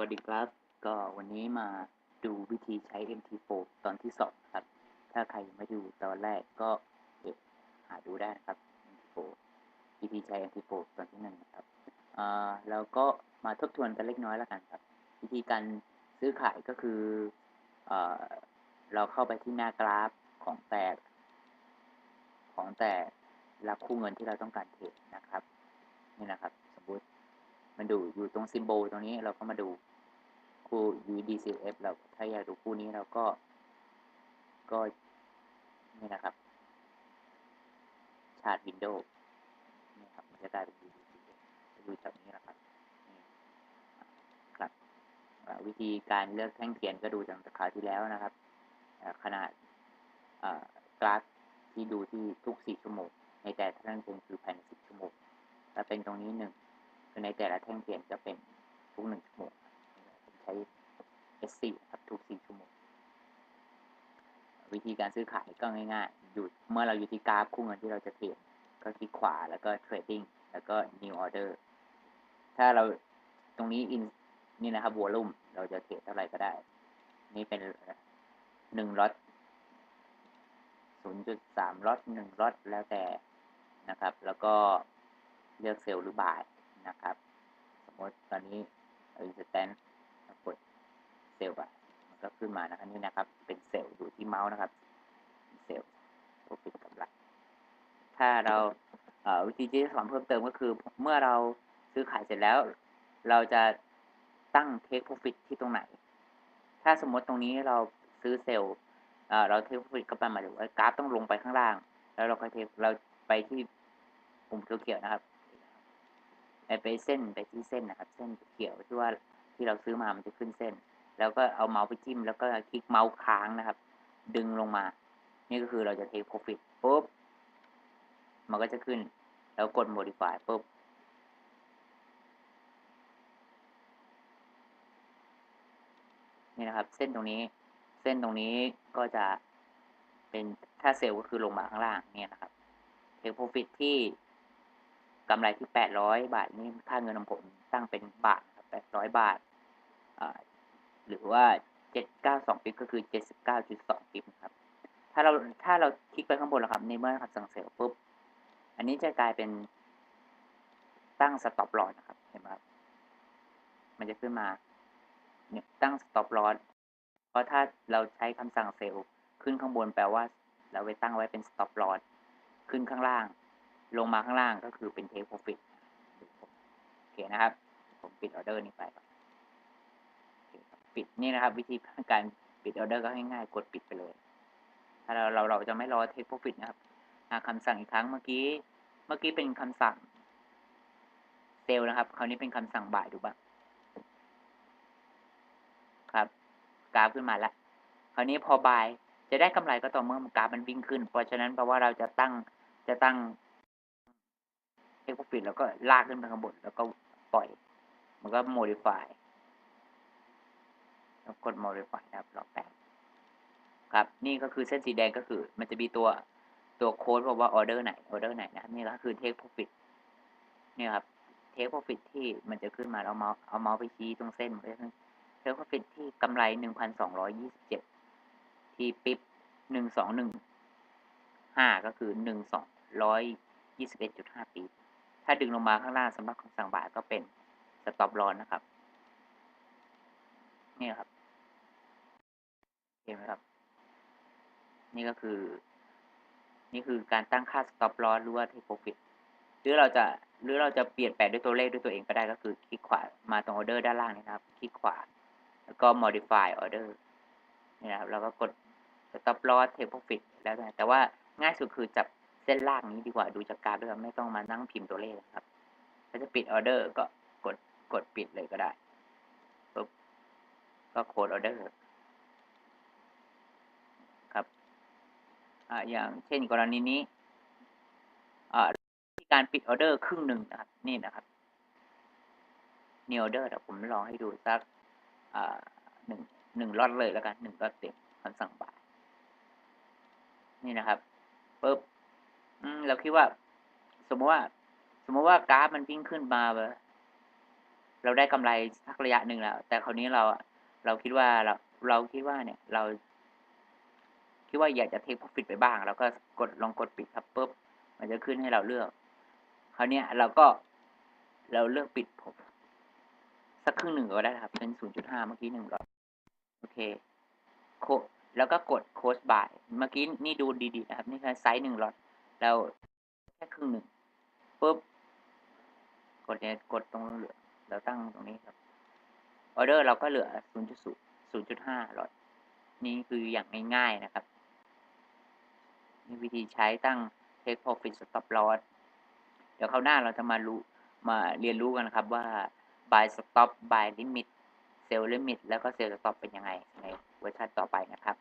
วัสดีครับ ก็วันนี้มาดูวิธีใช้ MT4 ตอนที่สองครับ ถ้าใครยังไม่ดูตอนแรกก็หาดูได้นะครับ MT4 วิธีใช้ MT4 ตอนที่หนึ่งนะครับอ่าแล้วก็มาทบทวนกันเล็กน้อยแล้วกันครับ วิธีการซื้อขายก็คือเอ่อเราเข้าไปที่หน้ากราฟของแต่ของแต่ละคู่เงินที่เราต้องการเทรดนะครับ นี่นะครับ มันดูอยู่ตรงซิมโบลตรงนี้เราก็มาดูคู่ UDCF เราถ้าอยากดูคู่นี้เราก็ ก็นี่นะครับชาร์ตวินโดว์นี่ครับมันจะได้เป็น UDCF ดูจากนี้นะครับนี่ครับวิธีการเลือกแท่งเทียนก็ดูจากคราวที่แล้วนะครับขนาดกราฟที่ดูที่ทุก 4 ชั่วโมงในแต่ละแท่งเทียนคือภายใน10 ชั่วโมงถ้าเป็นตรงนี้หนึ่ง คือในแต่ละแท่งเทียนจะเป็นทุก1ชั่วโมงผมใช้ S4 ครับทุก4ชั่วโมง วิธีการซื้อขายก็ง่ายๆ อยู่เมื่อเราอยู่ที่กราฟคู่เงินที่เราจะเทรดก็คลิกขวาแล้วก็ trading แล้วก็ new order ถ้าเราตรงนี้ in นี่นะครับ volume เราจะเทรดเท่าไหร่ก็ได้ นี่เป็นหนึ่งล็อตศูนย์จุดสามล็อตหนึ่งล็อตแล้วแต่นะครับ แล้วก็เลือกเซลล์หรือบาย นะครับ สมมติตอนนี้เราจะแตนกดเซลล์ไปมันก็ขึ้นมานะครับนี่นะครับ เป็นเซลล์อยู่ที่เมาส์นะครับ เซลล์โปรฟิตกำไรถ้าเราเวิธีที่สอนเพิ่มเติมก็คือ เมื่อเราซื้อขายเสร็จแล้ว เราจะตั้งเทคโปรฟิตที่ตรงไหน ถ้าสมมติตรงนี้เราซื้อเซลล์เราเทคโปรฟิตก็แปลหมายถึงว่ากราฟต้องลงไปข้างล่าง แล้วเราก็เทคเราไปที่ปุ่มเขียวๆนะครับ ไปไปเส้นไปที่เส้นนะครับ เส้นเขียวที่ว่าที่เราซื้อมามันจะขึ้นเส้น แล้วก็เอาเมาส์ไปจิ้ม แล้วก็คลิกเมาส์ค้างนะครับ ดึงลงมา นี่ก็คือเราจะเทคโปรฟิตปุ๊บมันก็จะขึ้น แล้วกด modify ปุ๊บนี่นะครับ เส้นตรงนี้เส้นตรงนี้ก็จะเป็นถ้าเซลล์ก็คือลงมาข้างล่างเนี่ยนะครับเทคโปรฟิตที่ กำไรที่แปดร้อยบาทนี่ค่าเงินของผมตั้งเป็นบาทแปดร้อยบาท หรือว่าเจ็ดเก้าสองปิบก็คือเจ็ดสิบเก้าจุดสองปิบนะครับ ถ้าเราถ้าเราคลิกไปข้างบนแล้วครับในเมื่อครับสั่งเซลล์ปุ๊บ อันนี้จะกลายเป็นตั้งสต็อปลอสนะครับเห็นไหมครับ มันจะขึ้นมาเนี่ยตั้งสต็อปลอสเพราะถ้าเราใช้คำสั่งเซลล์ขึ้นข้างบนแปลว่า เราไปตั้งไว้เป็นสต็อปลอสขึ้นข้างล่าง ลงมาข้างล่างก็คือเป็นเทคโปรฟิตโอเคนะครับ ผมปิดออเดอร์นี้ไปครับปิดนี่นะครับ วิธีการปิดออเดอร์ก็ง่ายๆกดปิดไปเลย ถ้าเราเราเราจะไม่รอเทคโปรฟิตนะครับหาคำสั่งอีกครั้งเมื่อกี้ เมื่อกี้เป็นคำสั่งเซลนะครับ คราวนี้เป็นคำสั่งบ่ายถูกปะครับ กราฟขึ้นมาแล้ว คราวนี้พอบายจะได้กำไรก็ต่อเมื่อกราฟมันวิ่งขึ้น เพราะฉะนั้นแปลว่าเราจะตั้งจะตั้ง เทคโปรฟิตแล้วก็ลากขึ้นไปข้างบนแล้วก็ปล่อย มันก็ modify แล้วกด modify นะครับรอแป๊บครับ นี่ก็คือเส้นสีแดงก็คือ มันจะมีตัวตัวโค้ดบอกว่าออเดอร์ไหนออเดอร์ไหนนะครับนี่ก็คือเทคโปรฟิตนี่ครับเทคโปรฟิตที่มันจะขึ้นมาแล้วเมาส์เอาเมาส์ไปชี้ตรงเส้นมันก็จะเทคโปรฟิตที่กำไรหนึ่งพันสองร้อยยี่สิบเจ็ดที่ปิ๊บหนึ่งสองหนึ่งห้าก็คือหนึ่งสองร้อยยี่สิบเอ็ดจุดห้าปี ถ้าดึงลงมาข้างล่างสำหรับคำสั่งบ่ายก็เป็นสต็อปลอนนะครับ นี่ครับ เห็นไหมครับ นี่ก็คือ นี่คือการตั้งค่า stop loss หรือว่า take profit หรือเราจะหรือเราจะเปลี่ยนแปลด้วยตัวเลขด้วยตัวเองก็ได้ก็คือคลิกขวามาตรง order ด้านล่างนี่นะครับ คลิกขวา แล้วก็ modify order นี่นะครับ แล้วก็กด stop loss take profit แล้วแต่แต่ว่าง่ายสุดคือจับ เส้นล่างนี้ดีกว่าดูจากกราฟด้วยไม่ต้องมานั่งพิมพ์ตัวเลขครับ ถ้าจะปิดออเดอร์ก็กดกดปิดเลยก็ได้ปุ๊บก็โคดออเดอร์ครับอ่าอย่างเช่นกรณีนี้อ่าการปิดออเดอร์ครึ่งหนึ่งนะครับ นี่นะครับนี่ออเดอร์เดี๋ยวผมลองให้ดูสักอ่าหนึ่งหนึ่งล็อตเลยแล้วกันหนึ่งล็อตเต็มคำสั่งบ่ายนี่นะครับปุ๊บ อืม เราคิดว่า สมมติว่า สมมติว่ากราฟมันวิ่งขึ้นมาเราได้กำไรสักระยะหนึ่งแล้ว แต่คราวนี้เราเราคิดว่าเราเราคิดว่าเนี่ย เรา คิดว่าอยากจะเทค profit ไปบ้างเราก็กดลองกดปิดครับปุ๊บมันจะขึ้นให้เราเลือกคราวนี้ยเราก็เราเลือกปิดผมสักครึ่งหนึ่งก็ได้ครับ เป็น0.5เมื่อกี้หนึ่งร้อยโอเคโคแล้วก็กดโค้ดบายเมื่อกี้นี่ดูดีๆนะครับ นี่คือไซส์หนึ่งล็อต เราแค่ครึ่งหนึ่งปุ๊บกดเนี่ยกดตรงเหลือเราตั้งตรงนี้ครับออเดอร์เราก็เหลือ 0.0 0.5ล็อตนี่คืออย่างง่ายๆนะครับนี่วิธีใช้ตั้ง take profit stop loss เดี๋ยวคราวหน้าเราจะมารู้มาเรียนรู้กันนะครับว่า buy stop buy limit sell limit แล้วก็ sell stop เป็นยังไงในเวอร์ชันต่อไปนะครับ